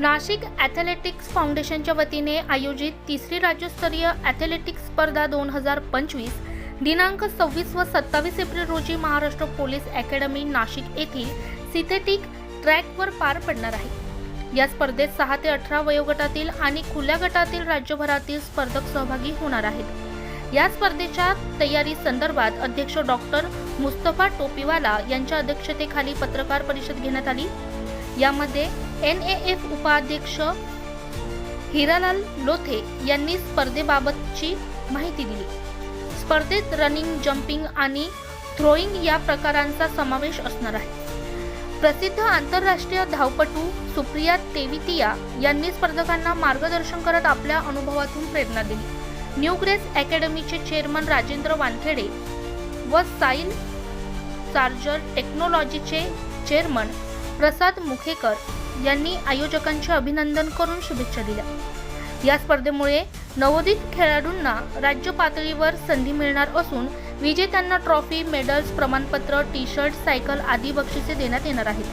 Nashik athletics फाउंडेशनच्या वतीने आयोजित तिसरी राज्यस्तरीय ॲथलेटिक्स स्पर्धा दोन हजार पंचवीस दिनांक सव्वीस व सत्तावीस एप्रिल रोजी महाराष्ट्र पोलीस अकॅडमी नाशिक येथील सिथेटिक ट्रॅकवर पार पडणार आहे. या स्पर्धेत सहा ते अठरा वयोगटातील आणि खुल्या गटातील राज्यभरातील स्पर्धक सहभागी होणार आहेत. या स्पर्धेच्या तयारी संदर्भात अध्यक्ष डॉक्टर मुस्तफा टोपीवाला यांच्या अध्यक्षतेखाली पत्रकार परिषद घेण्यात आली. यामध्ये एन ए एफ उपाध्यक्ष हिरालाल लोथे यांनी स्पर्धेबाबतची माहिती दिली. स्पर्धेत रनिंग जम्पिंग आणि थ्रोईंग या प्रकारांचा समावेश असणार आहे. प्रसिद्ध आंतरराष्ट्रीय धावपटू सुप्रिया तेवितिया यांनी स्पर्धकांना मार्गदर्शन करत आपल्या अनुभवातून प्रेरणा दिली. न्यू ग्रेस अकॅडमीचे चेअरमन राजेंद्र वानखेडे व साईल चार्जर टेक्नॉलॉजीचे चेअरमन प्रसाद मुखेकर यांनी आयोजकांचे अभिनंदन करून शुभेच्छा दिल्या. या स्पर्धेमुळे नवोदित खेळाडूंना राज्य पातळीवर संधी मिळणार असून विजेत्यांना ट्रॉफी मेडल्स प्रमाणपत्र टी शर्ट सायकल आदी बक्षिसे देण्यात येणार आहेत.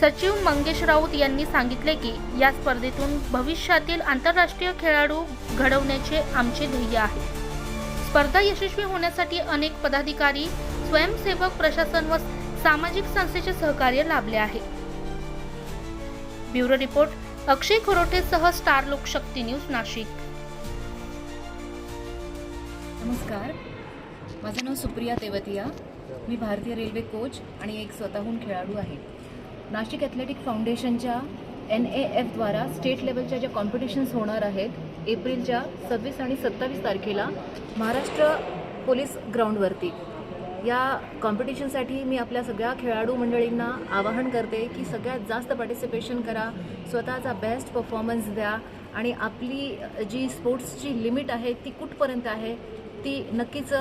सचिव मंगेश राऊत यांनी सांगितले की या स्पर्धेतून भविष्यातील आंतरराष्ट्रीय खेळाडू घडवण्याचे आमचे ध्येय आहे. स्पर्धा यशस्वी होण्यासाठी अनेक पदाधिकारी स्वयंसेवक प्रशासन व सामाजिक संस्थेचे सहकार्य लाभले आहे. ब्युरो रिपोर्ट अक्षय खोरोटेसह स्टार लोकशक्ती न्यूज नाशिक. नमस्कार. माझं नाव सुप्रिया तेवतिया. मी भारतीय रेल्वे कोच आणि एक स्वतःहून खेळाडू आहे. नाशिक ॲथलेटिक फाउंडेशनच्या एन ए एफद्वारा स्टेट लेवलच्या ज्या कॉम्पिटिशन्स होणार आहेत एप्रिलच्या सव्वीस आणि सत्तावीस तारखेला महाराष्ट्र पोलीस ग्राउंडवरती या कॉम्पिटिशनसाठी मी आपल्या सगळ्या खेळाडू मंडळींना आवाहन करते की सगळ्यात जास्त पार्टिसिपेशन करा स्वतःचा बेस्ट परफॉर्मन्स द्या आणि आपली जी स्पोर्ट्सची लिमिट आहे ती कुठपर्यंत आहे ती नक्कीच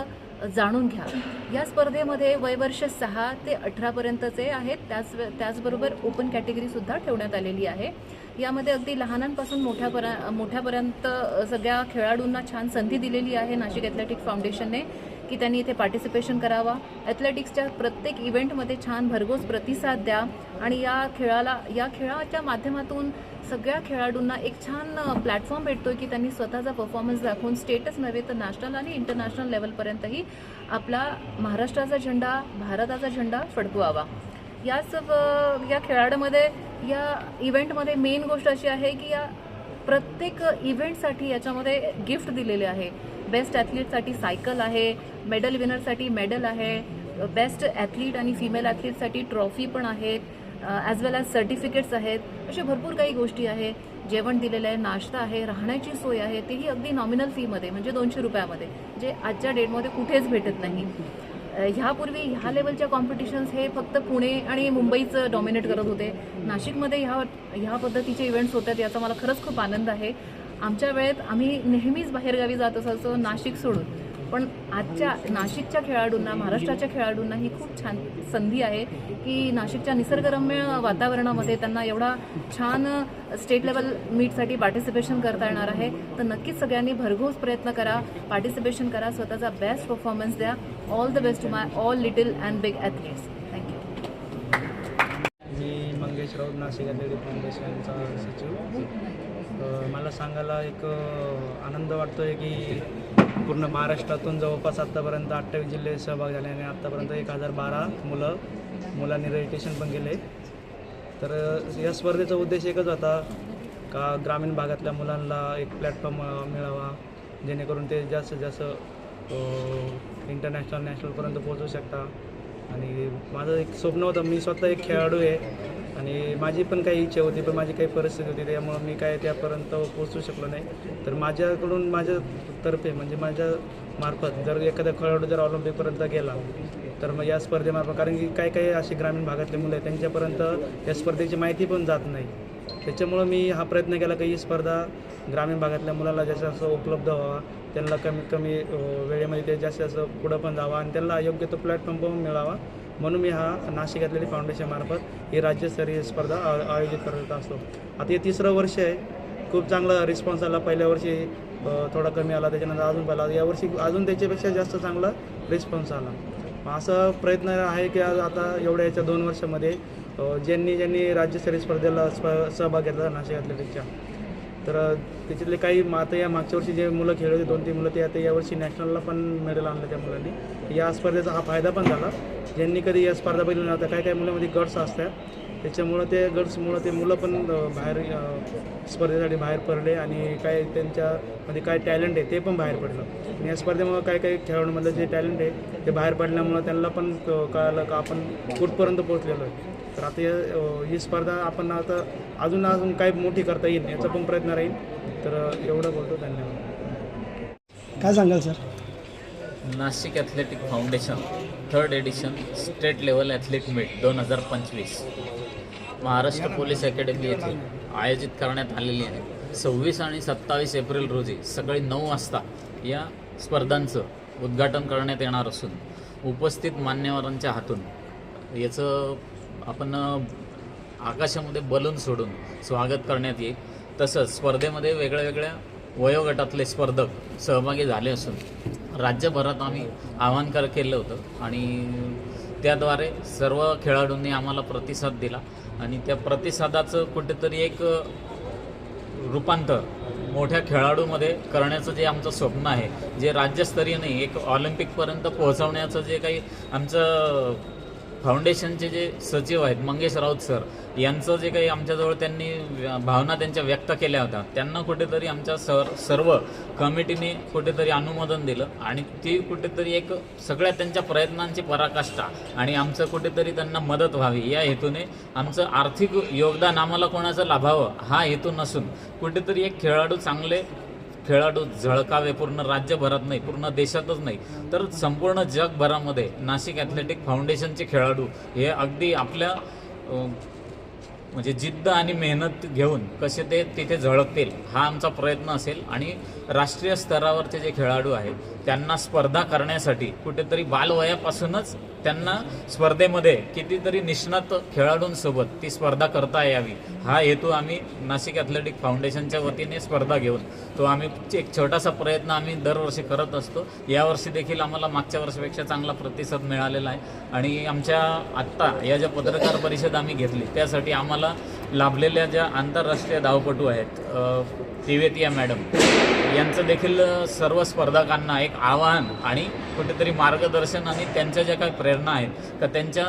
जाणून घ्या. या स्पर्धेमध्ये वयवर्ष सहा ते अठरापर्यंतचे आहेत. त्याच त्याचबरोबर ओपन कॅटेगरीसुद्धा ठेवण्यात आलेली आहे. यामध्ये अगदी लहानांपासून मोठ्यापर्यंत मोठ्यापर्यंत सगळ्या खेळाडूंना छान संधी दिलेली आहे नाशिक ॲथलेटिक फाउंडेशनने की त्यांनी इथे पार्टिसिपेशन करावा. ॲथलेटिक्सच्या प्रत्येक इव्हेंटमध्ये छान भरघोस प्रतिसाद द्या. आणि या खेळाला या खेळाच्या माध्यमातून सगळ्या खेळाडूंना एक छान प्लॅटफॉर्म भेटतो की त्यांनी स्वतःचा परफॉर्मन्स दाखवून स्टेटच नव्हे तर नॅशनल आणि इंटरनॅशनल लेवलपर्यंतही आपला महाराष्ट्राचा झेंडा भारताचा झेंडा फडकवावा. याच या खेळाडूमध्ये या इव्हेंटमध्ये मेन गोष्ट अशी आहे की या प्रत्येक इव्हेंटसाठी याच्यामध्ये गिफ्ट दिलेले आहे. बेस्ट ॲथलीटसाठी सायकल आहे मेडल विनरसाठी मेडल आहे बेस्ट ॲथलीट आणि फिमेल ॲथलीटसाठी ट्रॉफी पण आहेत ॲज वेल ॲज सर्टिफिकेट्स आहेत. अशा भरपूर काही गोष्टी आहे. जेवण दिलेलं आहे नाश्ता आहे राहण्याची सोय आहे तेही अगदी नॉमिनल फीमध्ये म्हणजे दोनशे रुपयामध्ये जे आजच्या डेटमध्ये कुठेच भेटत नाही. ह्यापूर्वी ह्या लेवलच्या कॉम्पिटिशन्स हे फक्त पुणे आणि मुंबईच डॉमिनेट करत होते. नाशिकमध्ये ह्या ह्या पद्धतीचे इव्हेंट्स होतात याचा मला खरंच खूप आनंद आहे. आमच्या वेळेत आम्ही नेहमीच बाहेरगावी जात असायचो नाशिक सोडून. पण आजच्या नाशिकच्या खेळाडूंना महाराष्ट्राच्या खेळाडूंना ही खूप छान संधी आहे की नाशिकच्या निसर्गरम्य वातावरणामध्ये त्यांना एवढा छान स्टेट लेवल मीटसाठी पार्टिसिपेशन करता येणार आहे. तर नक्कीच सगळ्यांनी भरघोस प्रयत्न करा पार्टिसिपेशन करा स्वतःचा बेस्ट परफॉर्मन्स द्या. All the best to my all little and big athletes thank you me Mangesh Raut Nashik athletic फाउंडेशनचा सचिव. मला सांगायला एक आनंद वाटतो आहे की पूर्ण महाराष्ट्रातून जवळपास आत्तापर्यंत अठ्ठावीस जिल्हे सहभाग झाले आणि आत्तापर्यंत एक हजार बारा मुलं मुलांनी रजिस्ट्रेशन पण केले तर या स्पर्धेचा उद्देश एकच होता का ग्रामीण भागातल्या मुलांना एक प्लॅटफॉर्म मिळावा जेणेकरून ते जास्तीत जास्त इंटरनॅशनल नॅशनलपर्यंत पोहोचू शकता. आणि माझं एक स्वप्न होतं मी स्वतः एक खेळाडू आहे. आणि माझी पण काही इच्छा होती पण माझी काही परिस्थिती होती त्यामुळं मी काय त्यापर्यंत पोहोचू शकलो नाही. तर माझ्याकडून माझ्यातर्फे म्हणजे माझ्या मार्फत जर एखादा खेळाडू जर ऑलिम्पिकपर्यंत गेला तर मग या स्पर्धेमार्फत कारण की काही काही अशी ग्रामीण भागातले मुलं आहेत त्यांच्यापर्यंत या स्पर्धेची माहिती पण जात नाही. त्याच्यामुळं मी हा प्रयत्न केला की ही स्पर्धा ग्रामीण भागातल्या मुलाला जास्त असं उपलब्ध व्हावा त्यांना कमीत कमी वेळेमध्ये ते जास्त असं पुढं पण जावा आणि त्यांना योग्य तो प्लॅटफॉर्म पण मिळावा. म्हणून मी हा नाशिक ॲथलेटिक फाउंडेशनमार्फत ही राज्यस्तरीय स्पर्धा आ- आयोजित करत असतो. आता हे तिसरं वर्ष आहे. खूप चांगला रिस्पॉन्स आला. पहिल्या वर्षी थोडा कमी आला. त्याच्यानंतर अजून पहिला यावर्षी अजून त्याच्यापेक्षा जास्त चांगला रिस्पॉन्स आला. असा प्रयत्न आहे की आज आता एवढ्या याच्या दोन वर्षामध्ये ज्यांनी ज्यांनी राज्यस्तरीय स्पर्धेला स्प सहभाग घेतला नाशिक ॲथलेटिकच्या तर त्याच्यातले काही आता या मागच्या वर्षी जे मुलं खेळले होते दोन तीन मुलं ते आता यावर्षी नॅशनलला पण मेडल आणलं त्या मुलांनी. या स्पर्धेचा हा फायदा पण झाला. ज्यांनी कधी या स्पर्धा बघितल्या नव्हत्या काही काही मुलांमध्ये गट्स असतात. त्याच्यामुळं ते गट्समुळं ते मुलं पण बाहेर स्पर्धेसाठी बाहेर पडले आणि काय त्यांच्यामध्ये काय टॅलेंट आहे ते पण बाहेर पडलं. आणि या स्पर्धेमुळं काय काही खेळाडूमधलं जे टॅलेंट आहे ते बाहेर पडल्यामुळं त्यांना पण कळालं का आपण कुठपर्यंत पोहोचलेलो आहे. तर आता या, ही स्पर्धा आपण आता अजून अजून काही मोठी करता येईल याचा पण प्रयत्न राहील. तर एवढं बोलतो. धन्यवाद. काय सांगाल sir? Nashik athletic foundation third edition state level athlete meet दोन हजार पंचवीस. महाराष्ट्र पोलीस अकॅडमी येथे आयोजित करण्यात आलेली आहे. सव्वीस आणि सत्तावीस एप्रिल रोजी सकाळी नऊ वाजता या स्पर्धांचं उद्घाटन करण्यात येणार असून उपस्थित मान्यवरांच्या हातून याचं आपण आकाशामध्ये बलून सोडून स्वागत करण्यात येईल. तसंच स्पर्धेमध्ये वेगळ्या वेगळ्या वयोगटातले स्पर्धक सहभागी झाले असून राज्यभरात आम्ही आवाहन कर केलं होतं. आणि त्याद्वारे सर्व खेळाडूंनी आम्हाला प्रतिसाद दिला. आणि त्या प्रतिसादाचं कुठेतरी एक रूपांतर मोठ्या खेळाडूमध्ये करण्याचं जे आमचं स्वप्न आहे जे राज्यस्तरीय नाही एक ऑलिम्पिकपर्यंत पोहोचवण्याचं जे काही आमचं फाउंडेशनचे जे सचिव आहेत मंगेश राऊत सर यांचं जे काही आमच्याजवळ त्यांनी भावना त्यांच्या व्यक्त केल्या होत्या त्यांना कुठेतरी आमच्या सर सर्व कमिटीने कुठेतरी अनुमोदन दिलं आणि ती कुठेतरी एक सगळ्या त्यांच्या प्रयत्नांची पराकाष्ठा आणि आमचं कुठेतरी त्यांना मदत व्हावी या हेतूने आमचं आर्थिक योगदान आम्हाला कोणाचं लाभावं हा हेतू नसून कुठेतरी एक खेळाडू चांगले खेळाडू झळकावे पूर्ण राज्यभरात नाही पूर्ण देशातच नाही. तर संपूर्ण जगभरामध्ये नाशिक ॲथलेटिक फाउंडेशनचे खेळाडू हे अगदी आपल्या म्हणजे जिद्द आणि मेहनत घेऊन कसे ते तिथे झळकतील हा आमचा प्रयत्न असेल. आणि राष्ट्रीय स्तरावरचे जे खेळाडू आहेत त्यांना स्पर्धा करण्यासाठी कुठेतरी बालवयापासूनच त्यांना स्पर्धेमध्ये कितीतरी निष्णात खेळाडूंसोबत ती स्पर्धा करता यावी. हा हेतू आम्ही नाशिक ॲथलेटिक फाउंडेशनच्या वतीने स्पर्धा घेऊन तो आम्ही एक छोटासा प्रयत्न आम्ही दरवर्षी करत असतो. यावर्षी देखील आम्हाला मागच्या वर्षीपेक्षा चांगला प्रतिसाद मिळालेला आहे. आणि आमच्या आत्ता या ज्या पत्रकार परिषद आम्ही घेतली त्यासाठी आम्हाला लाभलेल्या ज्या आंतरराष्ट्रीय धावपटू आहेत तिवेतिया मॅडम यांचं देखील सर्व स्पर्धकांना एक आवाहन आणि कुठेतरी मार्गदर्शन आणि त्यांच्या ज्या काही प्रेरणा आहेत तर त्यांच्या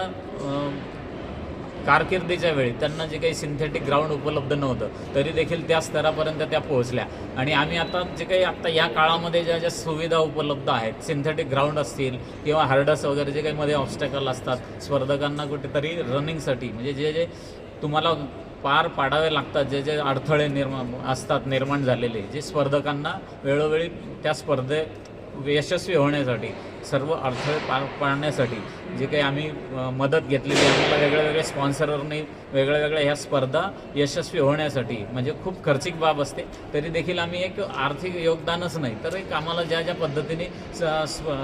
कारकिर्दीच्या वेळी त्यांना जे काही सिंथेटिक ग्राउंड उपलब्ध नव्हतं तरी देखील त्या स्तरापर्यंत त्या पोहोचल्या. आणि आम्ही आता जे काही आत्ता या काळामध्ये ज्या ज्या सुविधा उपलब्ध आहेत सिंथेटिक ग्राउंड असतील किंवा हार्डस वगैरे जे काही मध्ये ऑब्स्टॅकल असतात स्पर्धकांना कुठेतरी रनिंगसाठी म्हणजे जे जे तुम्हाला पार पाडावे लागतात जे जे अडथळे निर्माण असतात निर्माण झालेले जे स्पर्धकांना वेळोवेळी त्या स्पर्धेत यशस्वी होण्यासाठी सर्व अडथळे पार पाडण्यासाठी जे काही आम्ही मदत घेतलेली आम्हाला वेगळ्या वेगळ्या स्पॉन्सरनी वेगळ्या वेगळ्या ह्या स्पर्धा यशस्वी होण्यासाठी म्हणजे खूप खर्चिक बाब असते तरी देखील आम्ही एक आर्थिक योगदानच नाही तर एक आम्हाला ज्या ज्या पद्धतीने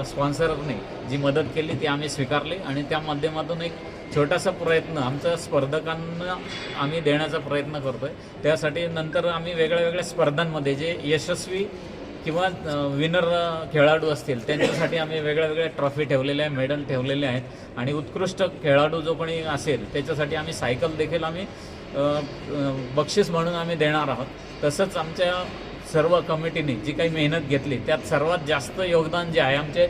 स्पॉन्सरने जी मदत केली ती आम्ही स्वीकारली आणि त्या माध्यमातून एक छोटासा प्रयत्न आमचा स्पर्धकांना आम्ही देण्याचा प्रयत्न करतोय. त्यासाठी नंतर आम्ही वेगळ्या वेगळ्या स्पर्धांमध्ये जे यशस्वी किंवा विनर खेळाडू असतील त्यांच्यासाठी आम्ही वेगळ्या वेगळ्या ट्रॉफी ठेवलेल्या आहे मेडल ठेवलेले आहेत. आणि उत्कृष्ट खेळाडू जो कोणी असेल त्याच्यासाठी आम्ही सायकल देखील आम्ही बक्षीस म्हणून आम्ही देणार आहोत. तसंच आमच्या सर्व कमिटीने जी काही मेहनत घेतली त्यात सर्वात जास्त योगदान जे आहे आमचे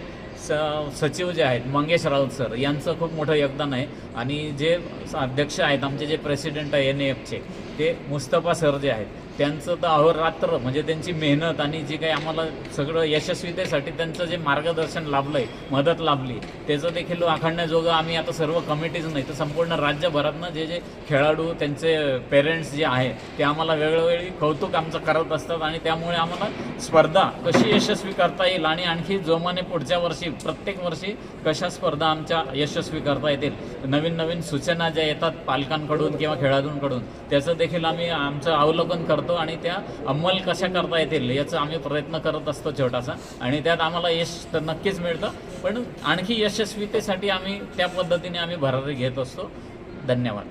सचिव जे आहेत मंगेश राऊत सर यांचं खूप मोठं योगदान आहे. आणि जे अध्यक्ष आहेत आमचे जे प्रेसिडेंट आहे एन एफचे ते मुस्तफा सर जे आहेत त्यांचं तर अहोरात्र म्हणजे त्यांची मेहनत आणि जी काही आम्हाला सगळं यशस्वीतेसाठी त्यांचं जे मार्गदर्शन लाभलं आहे मदत लाभली त्याचं देखील आखडण्याजोगं आम्ही आता सर्व कमिटीज नाही तर संपूर्ण राज्यभरातनं जे जे खेळाडू त्यांचे पेरेंट्स जे आहे ते आम्हाला वेळोवेळी कौतुक आमचं करत असतात आणि त्यामुळे आम्हाला स्पर्धा कशी यशस्वी करता येईल आणि आणखी जोमाने पुढच्या वर्षी प्रत्येक वर्षी कशा स्पर्धा आमच्या यशस्वी करता येतील? नवीन नवीन सूचना ज्या येतात पालकांकडून किंवा खेळाडूंकडून त्याचं देखील आम्ही आमचं अवलोकन करतो. आणि त्या अंमल कशा करता येतील याचा आम्ही प्रयत्न करत असतो छोटासा. आणि त्यात आम्हाला यश तर नक्कीच मिळतं. पण आणखी यशस्वीतेसाठी आम्ही त्या पद्धतीने आम्ही भरारी घेत असतो. धन्यवाद.